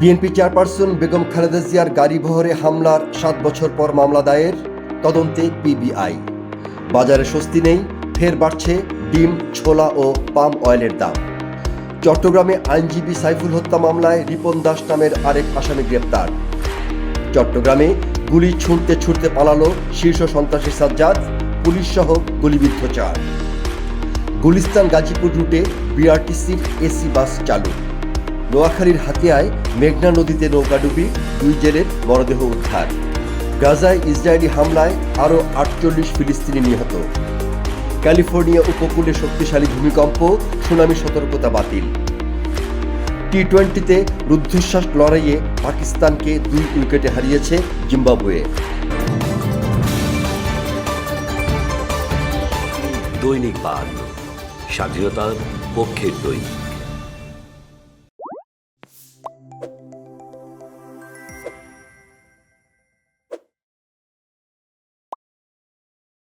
BNP chairperson Begum Khaleda জিয়ার গাড়ি বহরে হামলার সাত বছর পর মামলা দায়ের, তদন্তে পিবিআই। বাজারে স্বস্তি নেই, ফের বাড়ছে ডিম, ছোলা ও পাম অয়েলের দাম। চট্টগ্রামে আইনজীবী সাইফুল হত্যা মামলায় রিপন দাস নামের আরেক আসামি গ্রেপ্তার। চট্টগ্রামে গুলি ছুঁড়তে ছুঁড়তে পালালো শীর্ষ সন্ত্রাসী সাজ্জাদ পুলিশ সহ গুলিবিদ্ধ চার। গুলিস্তান গাজীপুর রুটে বিআরটিসির এসি বাস চালু। নোয়াখালীর হাতিয়ায় মেঘনা নদীতে নৌকাডুবি দুই জেলের মরদেহ উদ্ধার। গাজায় ইসরায়েলি হামলায় আরও আটচল্লিশ ফিলিস্তিনি নিহত। ক্যালিফোর্নিয়া উপকূলে শক্তিশালী ভূমিকম্প, সুনামি সতর্কতা বাতিল। টি টোয়েন্টিতে রুদ্ধশ্বাস লড়াইয়ে পাকিস্তানকে দুই উইকেটে হারিয়েছে জিম্বাবুয়ে। দৈনিক বার্তা স্বাধীনতার পক্ষের দৈনিক।